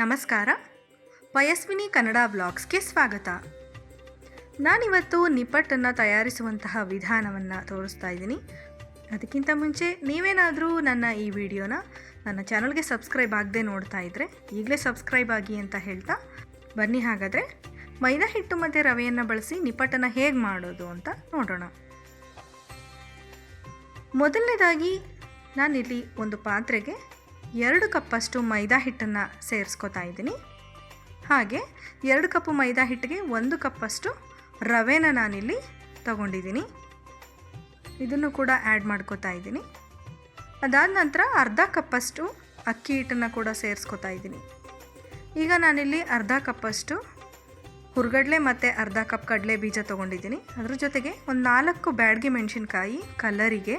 ನಮಸ್ಕಾರ. ಪಯಸ್ವಿನಿ ಕನ್ನಡ ವ್ಲಾಗ್ಸ್ಗೆ ಸ್ವಾಗತ. ನಾನಿವತ್ತು ನಿಪ್ಪಟ್ಟನ್ನು ತಯಾರಿಸುವಂತಹ ವಿಧಾನವನ್ನು ತೋರಿಸ್ತಾ ಇದ್ದೀನಿ. ಅದಕ್ಕಿಂತ ಮುಂಚೆ ನೀವೇನಾದರೂ ನನ್ನ ಈ ವಿಡಿಯೋನ ನನ್ನ ಚಾನಲ್ಗೆ ಸಬ್ಸ್ಕ್ರೈಬ್ ಆಗದೆ ನೋಡ್ತಾ ಇದ್ದರೆ ಈಗಲೇ ಸಬ್ಸ್ಕ್ರೈಬ್ ಆಗಿ ಅಂತ ಹೇಳ್ತಾ ಬನ್ನಿ ಹಾಗಾದರೆ ಮೈದಾ ಹಿಟ್ಟು ಮತ್ತು ರವೆಯನ್ನು ಬಳಸಿ ನಿಪ್ಪಟ್ಟನ್ನು ಹೇಗೆ ಮಾಡೋದು ಅಂತ ನೋಡೋಣ. ಮೊದಲನೇದಾಗಿ ನಾನಿಲ್ಲಿ ಒಂದು ಪಾತ್ರೆಗೆ ಎರಡು ಕಪ್ಪಷ್ಟು ಮೈದಾ ಹಿಟ್ಟನ್ನು ಸೇರಿಸ್ಕೊತಾ ಇದ್ದೀನಿ. ಹಾಗೆ ಎರಡು ಕಪ್ಪು ಮೈದಾ ಹಿಟ್ಟಿಗೆ ಒಂದು ಕಪ್ಪಷ್ಟು ರವೆನ ನಾನಿಲ್ಲಿ ತಗೊಂಡಿದ್ದೀನಿ. ಇದನ್ನು ಕೂಡ ಆ್ಯಡ್ ಮಾಡ್ಕೋತಾ ಇದ್ದೀನಿ. ಅದಾದ ನಂತರ ಅರ್ಧ ಕಪ್ಪಷ್ಟು ಅಕ್ಕಿ ಹಿಟ್ಟನ್ನು ಕೂಡ ಸೇರಿಸ್ಕೊತಾ ಇದ್ದೀನಿ. ಈಗ ನಾನಿಲ್ಲಿ ಅರ್ಧ ಕಪ್ಪಷ್ಟು ಹುರ್ಗಡ್ಲೆ ಮತ್ತು ಅರ್ಧ ಕಪ್ ಕಡಲೆ ಬೀಜ ತೊಗೊಂಡಿದ್ದೀನಿ. ಅದ್ರ ಜೊತೆಗೆ ಒಂದು ನಾಲ್ಕು ಬ್ಯಾಡ್ಗೆ ಮೆಣಸಿನ್ಕಾಯಿ ಕಲರಿಗೆ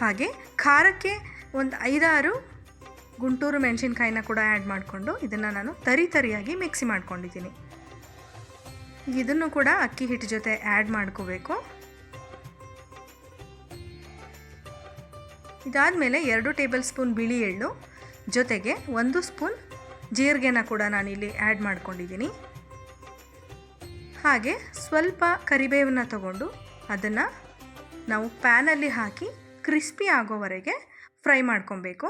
ಹಾಗೆ ಖಾರಕ್ಕೆ ಒಂದು ಐದಾರು ಗುಂಟೂರು ಮೆಣಸಿನ್ಕಾಯಿನ ಕೂಡ ಆ್ಯಡ್ ಮಾಡಿಕೊಂಡು ಇದನ್ನು ನಾನು ತರಿ ತರಿಯಾಗಿ ಮಿಕ್ಸಿ ಮಾಡ್ಕೊಂಡಿದ್ದೀನಿ. ಇದನ್ನು ಕೂಡ ಅಕ್ಕಿ ಹಿಟ್ಟು ಜೊತೆ ಆ್ಯಡ್ ಮಾಡ್ಕೋಬೇಕು. ಇದಾದಮೇಲೆ ಎರಡು ಟೇಬಲ್ ಸ್ಪೂನ್ ಬಿಳಿ ಎಳ್ಳು, ಜೊತೆಗೆ ಒಂದು ಸ್ಪೂನ್ ಜೀರಿಗೆನ ಕೂಡ ನಾನಿಲ್ಲಿ ಆ್ಯಡ್ ಮಾಡ್ಕೊಂಡಿದ್ದೀನಿ. ಹಾಗೆ ಸ್ವಲ್ಪ ಕರಿಬೇವನ್ನ ತಗೊಂಡು ಅದನ್ನು ನಾವು ಪ್ಯಾನಲ್ಲಿ ಹಾಕಿ ಕ್ರಿಸ್ಪಿ ಆಗೋವರೆಗೆ ಫ್ರೈ ಮಾಡ್ಕೊಬೇಕು.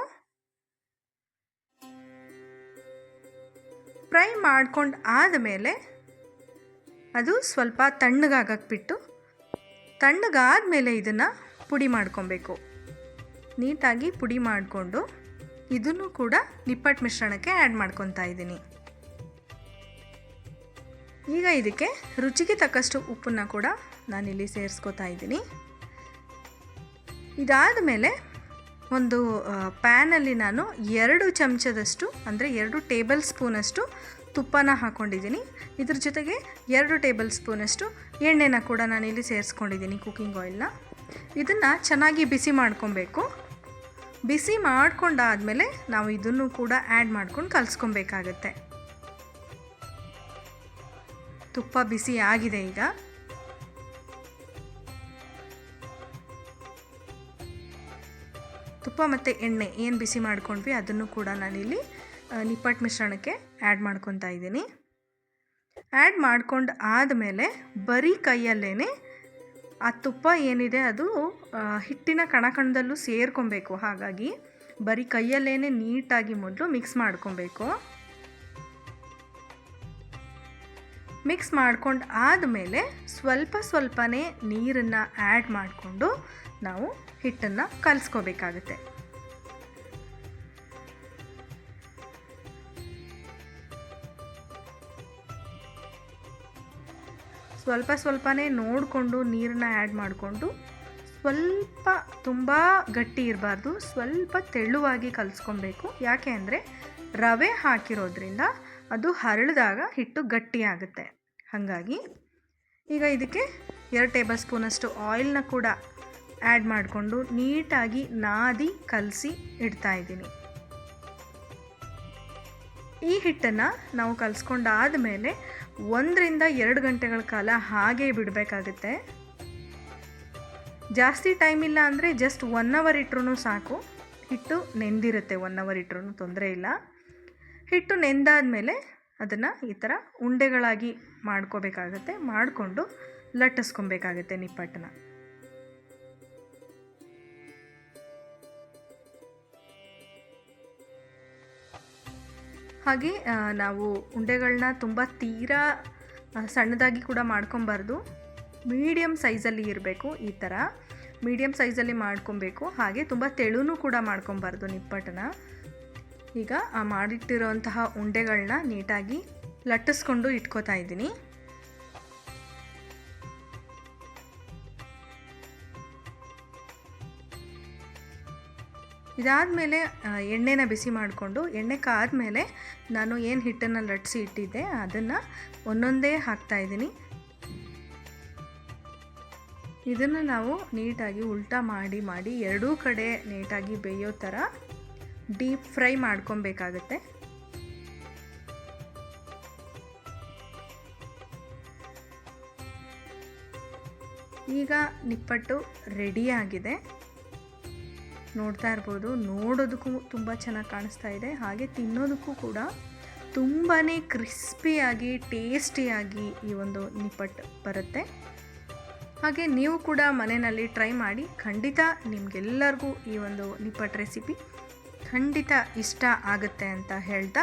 ಫ್ರೈ ಮಾಡ್ಕೊಂಡು ಆದಮೇಲೆ ಅದು ಸ್ವಲ್ಪ ತಣ್ಣಗಾಗಕ್ಕೆ ಬಿಟ್ಟು ತಣ್ಣಗಾದಮೇಲೆ ಇದನ್ನು ಪುಡಿ ಮಾಡ್ಕೊಬೇಕು. ನೀಟಾಗಿ ಪುಡಿ ಮಾಡಿಕೊಂಡು ಇದನ್ನು ಕೂಡ ನಿಪ್ಪಟ್ ಮಿಶ್ರಣಕ್ಕೆ ಆ್ಯಡ್ ಮಾಡ್ಕೊತಾ ಇದ್ದೀನಿ. ಈಗ ಇದಕ್ಕೆ ರುಚಿಗೆ ತಕ್ಕಷ್ಟು ಉಪ್ಪನ್ನು ಕೂಡ ನಾನಿಲ್ಲಿ ಸೇರಿಸ್ಕೊತಾ ಇದ್ದೀನಿ. ಇದಾದ ಮೇಲೆ ಒಂದು ಪ್ಯಾನಲ್ಲಿ ನಾನು ಎರಡು ಚಮಚದಷ್ಟು, ಅಂದರೆ ಎರಡು ಟೇಬಲ್ ಸ್ಪೂನಷ್ಟು ತುಪ್ಪನ ಹಾಕ್ಕೊಂಡಿದ್ದೀನಿ ಇದ್ರ ಜೊತೆಗೆ ಎರಡು ಟೇಬಲ್ ಸ್ಪೂನಷ್ಟು ಎಣ್ಣೆನ ಕೂಡ ನಾನಿಲ್ಲಿ ಸೇರಿಸ್ಕೊಂಡಿದ್ದೀನಿ ಕುಕ್ಕಿಂಗ್ ಆಯಿಲ್ನ. ಇದನ್ನು ಚೆನ್ನಾಗಿ ಬಿಸಿ ಮಾಡ್ಕೊಬೇಕು. ಬಿಸಿ ಮಾಡ್ಕೊಂಡಾದಮೇಲೆ ನಾವು ಇದನ್ನು ಕೂಡ ಆ್ಯಡ್ ಮಾಡ್ಕೊಂಡು ಕಲಿಸ್ಕೊಬೇಕಾಗತ್ತೆ. ತುಪ್ಪ ಬಿಸಿ ಆಗಿದೆ ಈಗ. ತುಪ್ಪ ಮತ್ತು ಎಣ್ಣೆ ಏನು ಬಿಸಿ ಮಾಡ್ಕೊಂಡ್ವಿ ಅದನ್ನು ಕೂಡ ನಾನಿಲ್ಲಿ ನಿಪ್ಪಟ್ಟು ಮಿಶ್ರಣಕ್ಕೆ ಆ್ಯಡ್ ಮಾಡ್ಕೊತಾ ಇದ್ದೀನಿ. ಆ್ಯಡ್ ಮಾಡ್ಕೊಂಡು ಆದಮೇಲೆ ಬರೀ ಕೈಯಲ್ಲೇ ಆ ತುಪ್ಪ ಏನಿದೆ ಅದು ಹಿಟ್ಟಿನ ಕಣಕಣದಲ್ಲೂ ಸೇರ್ಕೊಬೇಕು. ಹಾಗಾಗಿ ಬರೀ ಕೈಯಲ್ಲೇ ನೀಟಾಗಿ ಮೊದಲು ಮಿಕ್ಸ್ ಮಾಡ್ಕೊಬೇಕು. ಮಿಕ್ಸ್ ಮಾಡ್ಕೊಂಡು ಆದಮೇಲೆ ಸ್ವಲ್ಪ ಸ್ವಲ್ಪನೇ ನೀರನ್ನು ಆ್ಯಡ್ ಮಾಡಿಕೊಂಡು ನಾವು ಹಿಟ್ಟನ್ನು ಕಲಿಸ್ಕೋಬೇಕಾಗುತ್ತೆ. ಸ್ವಲ್ಪ ಸ್ವಲ್ಪನೇ ನೋಡಿಕೊಂಡು ನೀರನ್ನ ಆ್ಯಡ್ ಮಾಡಿಕೊಂಡು ಸ್ವಲ್ಪ ತುಂಬ ಗಟ್ಟಿ ಇರಬಾರ್ದು, ಸ್ವಲ್ಪ ತೆಳುವಾಗಿ ಕಲಿಸ್ಕೊಬೇಕು. ಯಾಕೆ ಅಂದರೆ ರವೆ ಹಾಕಿರೋದ್ರಿಂದ ಅದು ಹರಳಿದಾಗ ಹಿಟ್ಟು ಗಟ್ಟಿಯಾಗುತ್ತೆ ಹಾಗಾಗಿ ಈಗ ಇದಕ್ಕೆ ಎರಡು ಟೇಬಲ್ ಸ್ಪೂನಷ್ಟು ಆಯಿಲ್ನ ಕೂಡ ಆ್ಯಡ್ ಮಾಡಿಕೊಂಡು ನೀಟಾಗಿ ನಾದಿ ಕಲಸಿ ಇಡ್ತಾ ಇದ್ದೀನಿ. ಈ ಹಿಟ್ಟನ್ನು ನಾವು ಕಲಿಸ್ಕೊಂಡಾದ ಮೇಲೆ ಒಂದರಿಂದ ಎರಡು ಗಂಟೆಗಳ ಕಾಲ ಹಾಗೆ ಬಿಡಬೇಕಾಗುತ್ತೆ. ಜಾಸ್ತಿ ಟೈಮ್ ಇಲ್ಲ ಅಂದರೆ ಜಸ್ಟ್ ಒನ್ ಅವರ್ ಇಟ್ರೂ ಸಾಕು. ಹಿಟ್ಟು ನೆಂದಿರುತ್ತೆ ಒನ್ ಅವರ್ ಇಟ್ರೂ ತೊಂದರೆ ಇಲ್ಲ. ಹಿಟ್ಟು ನೆಂದಾದ ಮೇಲೆ ಅದನ್ನು ಈ ಥರ ಉಂಡೆಗಳಾಗಿ ಮಾಡ್ಕೋಬೇಕಾಗತ್ತೆ, ಮಾಡಿಕೊಂಡು ಲಟ್ಟಿಸ್ಕೊಬೇಕಾಗತ್ತೆ ನಿಪ್ಪಟ್ಟನ್ನ. ಹಾಗೆ ನಾವು ಉಂಡೆಗಳನ್ನ ತುಂಬ ತೀರಾ ಸಣ್ಣದಾಗಿ ಕೂಡ ಮಾಡ್ಕೊಬಾರ್ದು. ಮೀಡಿಯಮ್ ಸೈಜಲ್ಲಿ ಇರಬೇಕು ಈ ಥರ ಮೀಡಿಯಮ್ ಸೈಜಲ್ಲಿ ಮಾಡ್ಕೊಬೇಕು. ಹಾಗೆ ತುಂಬ ತೆಳುನೂ ಕೂಡ ಮಾಡ್ಕೊಬಾರ್ದು ನಿಪ್ಪಟ್ಟನ ಈಗ ಆ ಮಾಡಿಟ್ಟಿರೋಂತಹ ಉಂಡೆಗಳನ್ನ ನೀಟಾಗಿ ಲಟ್ಟಿಸ್ಕೊಂಡು ಇಟ್ಕೋತಾ ಇದ್ದೀನಿ. ಇದಾದಮೇಲೆ ಎಣ್ಣೆನ ಬಿಸಿ ಮಾಡಿಕೊಂಡು, ಎಣ್ಣೆ ಕಾದ್ಮೇಲೆ ನಾನು ಏನು ಹಿಟ್ಟನ್ನು ಲಟ್ಸಿ ಇಟ್ಟಿದ್ದೆ, ಅದನ್ನು ಒಂದೊಂದೇ ಹಾಕ್ತಾಯಿದ್ದೀನಿ ಇದನ್ನು ನಾವು ನೀಟಾಗಿ ಉಲ್ಟಾ ಮಾಡಿ ಮಾಡಿ ಎರಡೂ ಕಡೆ ನೀಟಾಗಿ ಬೇಯೋ ಥರ ಡೀಪ್ ಫ್ರೈ ಮಾಡ್ಕೊಬೇಕಾಗತ್ತೆ. ಈಗ ನಿಪ್ಪಟ್ಟು ರೆಡಿಯಾಗಿದೆ ನೋಡ್ತಾ ಇರ್ಬೋದು. ನೋಡೋದಕ್ಕೂ ತುಂಬ ಚೆನ್ನಾಗಿ ಕಾಣಿಸ್ತಾ ಇದೆ. ಹಾಗೆ ತಿನ್ನೋದಕ್ಕೂ ಕೂಡ ತುಂಬಾ ಕ್ರಿಸ್ಪಿಯಾಗಿ, ಟೇಸ್ಟಿಯಾಗಿ ಈ ಒಂದು ನಿಪ್ಪಟ್ಟು ಬರುತ್ತೆ. ಹಾಗೆ ನೀವು ಕೂಡ ಮನೆಯಲ್ಲಿ ಟ್ರೈ ಮಾಡಿ, ಖಂಡಿತ ನಿಮಗೆಲ್ಲರಿಗೂ ಈ ಒಂದು ನಿಪ್ಪಟ್ಟು ರೆಸಿಪಿ ಖಂಡಿತ ಇಷ್ಟ ಆಗುತ್ತೆ ಅಂತ ಹೇಳ್ತಾ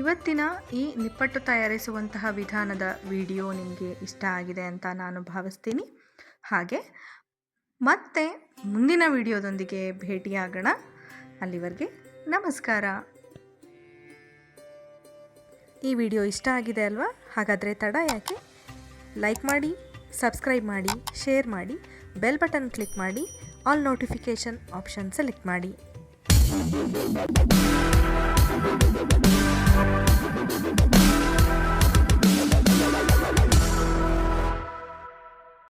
ಇವತ್ತಿನ ಈ ನಿಪ್ಪಟ್ಟು ತಯಾರಿಸುವಂತಹ ವಿಧಾನದ ವಿಡಿಯೋ ನಿಮಗೆ ಇಷ್ಟ ಆಗಿದೆ ಅಂತ ನಾನು ಭಾವಿಸ್ತೀನಿ. ಹಾಗೆ ಮತ್ತೆ ಮುಂದಿನ ವಿಡಿಯೋದೊಂದಿಗೆ ಭೇಟಿಯಾಗೋಣ. ಅಲ್ಲಿವರೆಗೆ ನಮಸ್ಕಾರ. ಈ ವಿಡಿಯೋ ಇಷ್ಟ ಆಗಿದೆ ಅಲ್ವಾ? ಹಾಗಾದರೆ ತಡ ಯಾಕೆ? ಲೈಕ್ ಮಾಡಿ, ಸಬ್ಸ್ಕ್ರೈಬ್ ಮಾಡಿ, ಶೇರ್ ಮಾಡಿ, ಬೆಲ್ ಬಟನ್ ಕ್ಲಿಕ್ ಮಾಡಿ, ಆಲ್ ನೋಟಿಫಿಕೇಷನ್ ಆಪ್ಷನ್ ಸೆಲೆಕ್ಟ್ ಮಾಡಿ.